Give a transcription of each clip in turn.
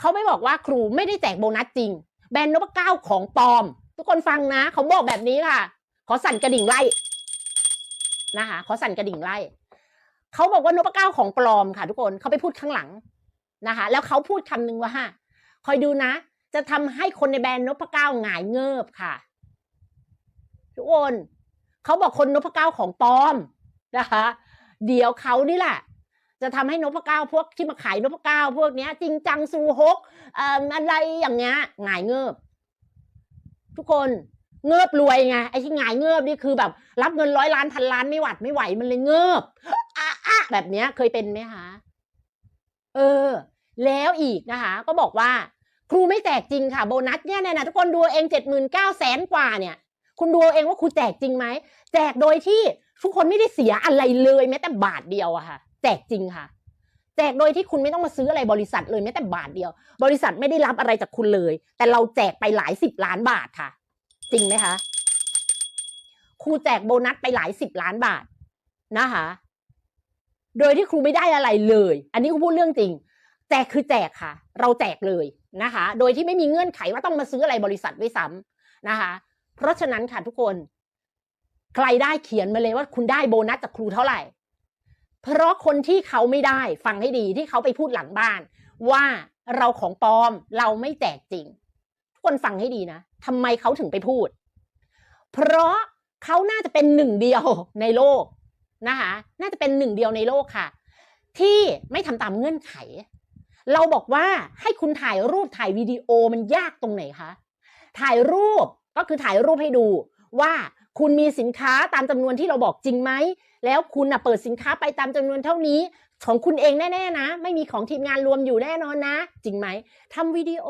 เขาไม่บอกว่าครูไม่ได้แจกโบนัสจริง แบรนด์นพเก้าของปลอม ทุกคนฟังนะ เขาบอกแบบนี้ค่ะ ขอสั่นกระดิ่งไล่นะคะขอสั่นกระดิ่งไล่เขาบอกว่านพเก้าของปลอมค่ะ ทุกคนเขาไปพูดข้างหลังนะคะ แล้วเขาพูดคำนึงว่าคอยดูนะ จะทำให้คนในแบรนด์นพเก้าหงายเงิบค่ะ ทุกคนเขาบอกคนนพเก้าของปลอมนะคะ เดี๋ยวเขานี่แหละ จะทำให้นพเก้าพวกที่มาขายนพเก้าพวกเนี้ย จริงจังซูฮกอะไรอย่างเงี้ยหงายเงิบทุกคนเงิบรวยไงไอ้ที่หงายเงิบนี่คือแบบ รับเงินร้อยล้านพันล้านไม่หวัดไม่ไหวมันเลยเงิบอะอะแบบเนี้ยเคยเป็นไหมคะเออ แล้วอีกนะคะ ก็บอกว่า ครูไม่แจกจริงค่ะโบนัสเนี่ยนะทุกคนดูเองเจ็ดหมื่นเก้าแสนกว่าเนี่ย คุณดูเองว่าครูแจกจริงไหมแจกโดยที่ทุกคนไม่ได้เสียอะไรเลยแม้แต่บาทเดียวอะค่ะ แจกจริงค่ะ แจกโดยที่คุณไม่ต้องมาซื้ออะไรบริษัทเลยแม้แต่บาทเดียว บริษัทไม่ได้รับอะไรจากคุณเลย แต่เราแจกไปหลายสิบล้านบาทค่ะ จริงไหมคะครูแจกโบนัสไปหลายสิบล้านบาทนะคะ โดยที่ครูไม่ได้อะไรเลย อันนี้ครูพูดเรื่องจริง แจกคือแจกค่ะ เราแจกเลยนะคะ โดยที่ไม่มีเงื่อนไขว่าต้องมาซื้ออะไรบริษัทด้วยซ้ำนะคะ เพราะฉะนั้นค่ะทุกคน ใครได้เขียนมาเลยว่าคุณได้โบนัสจากครูเท่าไหร่ เพราะคนที่เขาไม่ได้ฟังให้ดีที่เขาไปพูดหลังบ้าน ว่าเราของปลอมเราไม่แจกจริง ทุกคนฟังให้ดีนะทำไมเขาถึงไปพูด เพราะเขาน่าจะเป็นหนึ่งเดียวในโลกนะคะ น่าจะเป็นหนึ่งเดียวในโลกค่ะ ที่ไม่ทำตามเงื่อนไข เราบอกว่าให้คุณถ่ายรูปถ่ายวิดีโอมันยากตรงไหนคะถ่ายรูปก็คือถ่ายรูปให้ดูว่า คุณมีสินค้าตามจำนวนที่เราบอกจริงไหม แล้วคุณนะเปิดสินค้าไปตามจำนวนเท่านี้ ของคุณเองแน่ๆนะ ไม่มีของทีมงานรวมอยู่แน่นอนนะ จริงไหมทำวิดีโอ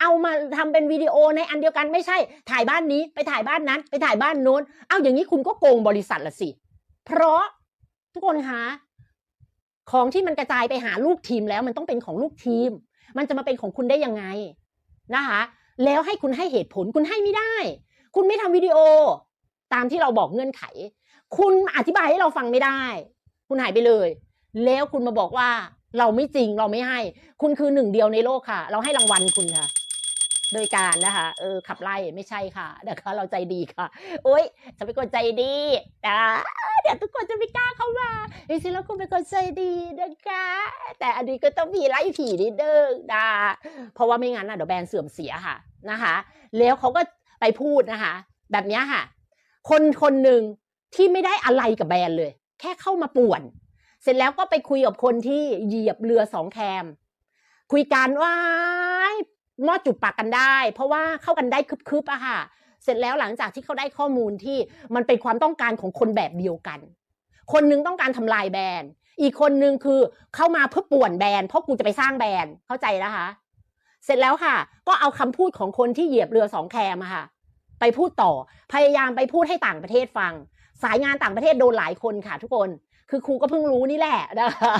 เอามาทำเป็นวิดีโอในอันเดียวกันไม่ใช่ ถ่ายบ้านนี้ไปถ่ายบ้านนั้น ไปถ่ายบ้านโน้น เอาอย่างนี้คุณก็โกงบริษัทละสิ เพราะทุกคนคะของที่มันกระจายไปหาลูกทีมแล้วมันต้องเป็นของลูกทีม มันจะมาเป็นของคุณได้ยังไงนะคะ แล้วให้คุณให้เหตุผลคุณให้ไม่ได้ คุณไม่ทำวิดีโอ ตามที่เราบอกเงื่อนไข คุณอธิบายให้เราฟังไม่ได้ คุณหายไปเลย แล้วคุณมาบอกว่าเราไม่จริงเราไม่ให้ คุณคือหนึ่งเดียวในโลกค่ะ เราให้รางวัลคุณค่ะ โดยการนะคะ เออขับไล่ไม่ใช่ค่ะนะคะ เราใจดีค่ะ โอ๊ยฉันเป็นคนใจดีนะเดี๋ยวทุกคนจะไม่กล้าเข้ามาจริงๆแล้วคุณเป็นคนใจดีนะคะ แต่อันนี้ก็ต้องมีไล่ผีนิดนึงนะเพราะว่าไม่งั้นนะเดี๋ยวแบรนด์เสื่อมเสียค่ะนะคะ แล้วเขาก็ ไปพูดนะคะ แบบนี้ค่ะ คนคนหนึ่งที่ไม่ได้อะไรกับแบรนด์เลย แค่เข้ามาป่วน เสร็จแล้วก็ไปคุยกับคนที่เหยียบเรือสองแคม คุยกันว่ามอจุบปากกันได้ เพราะว่าเข้ากันได้คึบๆอะค่ะ เสร็จแล้วหลังจากที่เขาได้ข้อมูลที่มันเป็นความต้องการของคนแบบเดียวกัน คนหนึงต้องการทำลายแบรนด์ อีกคนนึงคือเข้ามาเพื่อป่วนแบรนด์เพราะกูจะไปสร้างแบรนด์เข้าใจนะคะ เสร็จแล้วค่ะ ก็เอาคำพูดของคนที่เหยียบเรือสองแคมอะค่ะ ไปพูดต่อพยายามไปพูดให้ต่างประเทศฟัง สายงานต่างประเทศโดนหลายคนค่ะ ทุกคน คือครูก็เพิ่งรู้นี่แหละนะคะ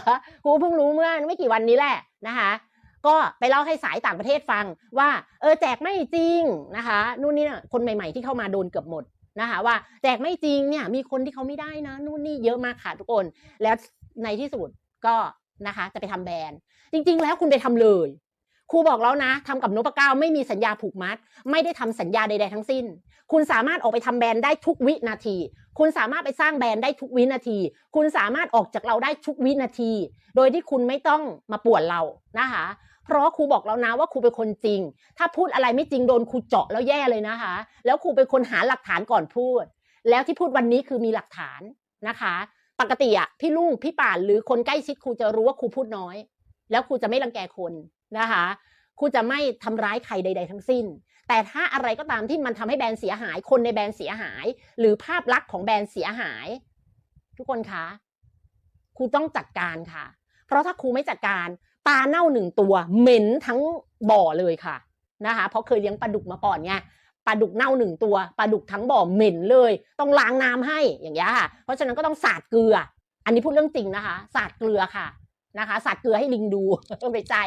ครูเพิ่งรู้เมื่อไม่กี่วันนี้แหละนะคะก็ไปเล่าให้สายต่างประเทศฟังว่า เออแจกไม่จริงนะคะนู่นนี่นะคนใหม่ ๆ ที่เข้ามาโดนเกือบหมดนะคะว่าแจกไม่จริงเนี่ยมีคนที่เขาไม่ได้นะนู่นนี่เยอะมากค่ะทุกคน แล้วในที่สุดก็นะคะ จะไปทำแบรนด์จริง ๆ แล้วคุณไปทำเลย ครูบอกแล้วนะทำกับนพเก้าไม่มีสัญญาผูกมัด ไม่ได้ทำสัญญาใดๆทั้งสิ้น คุณสามารถออกไปทำแบรนด์ได้ทุกวินาที คุณสามารถไปสร้างแบรนด์ได้ทุกวินาที คุณสามารถออกจากเราได้ทุกวินาที โดยที่คุณไม่ต้องมาป่วนเรานะคะ เพราะครูบอกแล้วนะว่าครูเป็นคนจริง ถ้าพูดอะไรไม่จริงโดนครูเจาะแล้วแย่เลยนะคะ แล้วครูเป็นคนหาหลักฐานก่อนพูด แล้วที่พูดวันนี้คือมีหลักฐานนะคะ ปกติอะพี่ลุงพี่ป่านหรือคนใกล้ชิดครูจะรู้ว่าครูพูดน้อย แล้วครูจะไม่รังแกคน นะคะครูจะไม่ทำร้ายใครใด ๆ ทั้งสิ้น แต่ถ้าอะไรก็ตามที่มันทำให้แบรนด์เสียหาย คนในแบรนด์เสียหาย หรือภาพลักษณ์ของแบรนด์เสียหาย ทุกคนคะครูต้องจัดการค่ะ เพราะถ้าครูไม่จัดการปลาเน่าหนึ่งตัว เหม็นทั้งบ่อเลยค่ะนะคะ เพราะเคยเลี้ยงปลาดุกมาก่อนไงปลาดุกเน่าหนึ่งตัวปลาดุกทั้งบ่อเหม็นเลย ต้องล้างน้ำให้อย่างเงี้ยค่ะ เพราะฉะนั้นก็ต้องสาดเกลือ อันนี้พูดเรื่องจริงนะคะ สาดเกลือค่ะนะคะ สาดเกลือให้ลิงดูไม่ใช่